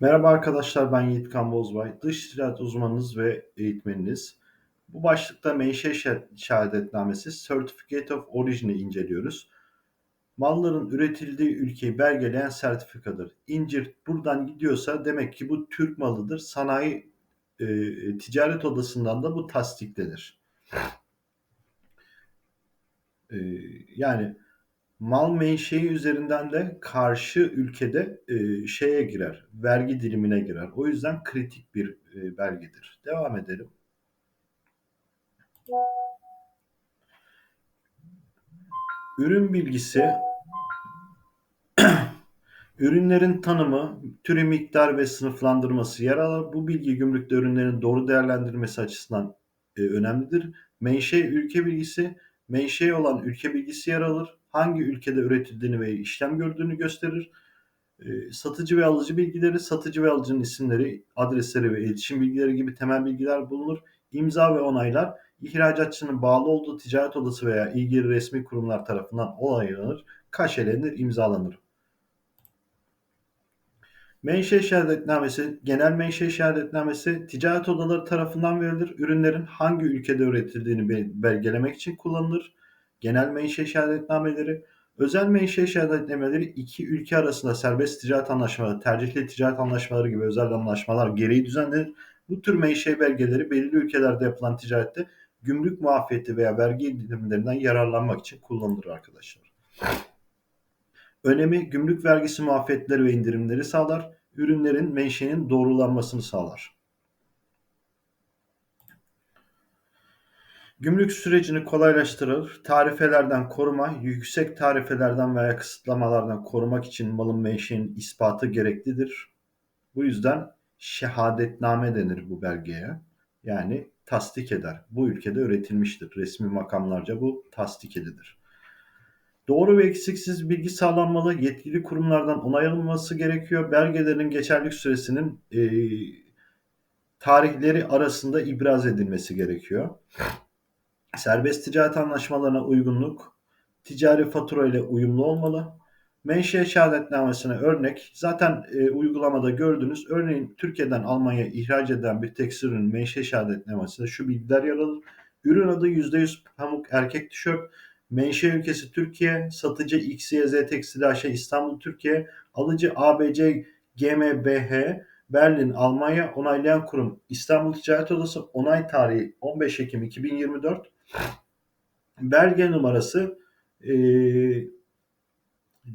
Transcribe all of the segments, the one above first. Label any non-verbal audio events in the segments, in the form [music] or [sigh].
Merhaba arkadaşlar, ben Yiğit Kan Bozbay. Dış ticaret uzmanınız ve eğitmeniniz. Bu başlıkta menşe şehadetnamesi Certificate of Origin'i inceliyoruz. Malların üretildiği ülkeyi belgeleyen sertifikadır. İncir buradan gidiyorsa demek ki bu Türk malıdır. Sanayi e, ticaret odasından da bu tasdiklenir. E, yani mal menşei üzerinden de karşı ülkede e, şeye girer, vergi dilimine girer. O yüzden kritik bir e, belgedir. Devam edelim. Ürün bilgisi [clears throat] Ürünlerin tanımı, türü, miktar ve sınıflandırması yer alır. Bu bilgi gümrükte ürünlerin doğru değerlendirilmesi açısından e, önemlidir. Menşe ülke bilgisi, menşe olan ülke bilgisi yer alır. Hangi ülkede üretildiğini ve işlem gördüğünü gösterir. E, satıcı ve alıcı bilgileri, satıcı ve alıcının isimleri, adresleri ve iletişim bilgileri gibi temel bilgiler bulunur. İmza ve onaylar, ihracatçının bağlı olduğu ticaret odası veya ilgili resmi kurumlar tarafından onaylanır, kaşelenir, imzalanır. Menşe şehadetnamesi, genel menşe şehadetnamesi ticaret odaları tarafından verilir. Ürünlerin hangi ülkede üretildiğini belgelemek için kullanılır. Genel menşe şehadetnameleri, özel menşe şehadetnameleri iki ülke arasında serbest ticaret anlaşmaları, tercihli ticaret anlaşmaları gibi özel anlaşmalar gereği düzenlenir. Bu tür menşe belgeleri belirli ülkelerde yapılan ticarette gümrük muafiyeti veya vergi indirimlerinden yararlanmak için kullanılır arkadaşlar. Önemi gümrük vergisi muafiyetleri ve indirimleri sağlar. Ürünlerin menşeinin doğrulanmasını sağlar. Gümrük sürecini kolaylaştırır. Tarifelerden koruma, yüksek tarifelerden veya kısıtlamalardan korumak için malın menşeinin ispatı gereklidir. Bu yüzden şehadetname denir bu belgeye. Yani tasdik eder. Bu ülkede üretilmiştir. Resmi makamlarca bu tasdik edilir. Doğru ve eksiksiz bilgi sağlanmalı. Yetkili kurumlardan onay alınması gerekiyor. Belgelerin geçerlilik süresinin e, tarihleri arasında ibraz edilmesi gerekiyor. Serbest ticaret anlaşmalarına uygunluk, ticari fatura ile uyumlu olmalı. Menşe şehadetnamesine örnek zaten e, uygulamada gördünüz. Örneğin Türkiye'den Almanya ihraç eden bir tekstil ürünün menşe şehadetnamesinde şu bilgiler yer alır. Ürün adı %100 pamuk erkek tişört. Menşe ülkesi Türkiye, satıcı XYZ Tekstil AŞ İstanbul Türkiye, alıcı ABC GmbH Berlin Almanya onaylayan kurum İstanbul Ticaret Odası onay tarihi 15 Ekim 2024 belge numarası e,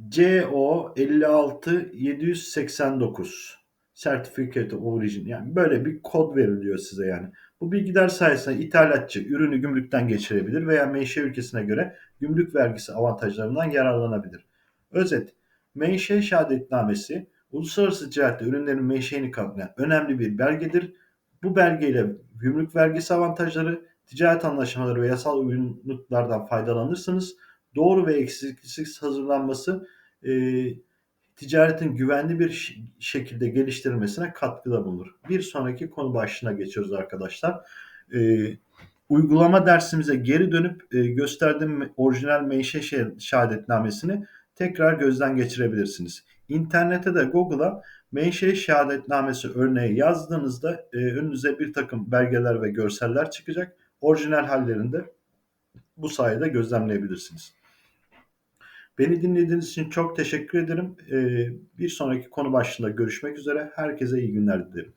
CO 56 789 Certificate of Origin yani böyle bir kod veriliyor size yani. Bu bilgiler sayesinde ithalatçı ürünü gümrükten geçirebilir veya menşe ülkesine göre gümrük vergisi avantajlarından yararlanabilir. Özet, menşe şehadetnamesi uluslararası ticarette ürünlerin menşeini kanıtlayan önemli bir belgedir. Bu belgeyle gümrük vergisi avantajları, ticaret anlaşmaları ve yasal uyumluluklardan faydalanırsınız. Doğru ve eksiksiz hazırlanması e, ticaretin güvenli bir şekilde geliştirilmesine katkıda bulunur. Bir sonraki konu başlığına geçiyoruz arkadaşlar. E, uygulama dersimize geri dönüp e, gösterdiğim orijinal menşe şehadetnamesini tekrar gözden geçirebilirsiniz. İnternete de Google'a menşe şehadetnamesi örneği yazdığınızda e, önünüze bir takım belgeler ve görseller çıkacak. Orijinal hallerinde bu sayede gözlemleyebilirsiniz. Beni dinlediğiniz için çok teşekkür ederim. Ee, bir sonraki konu başlığında görüşmek üzere. Herkese iyi günler dilerim.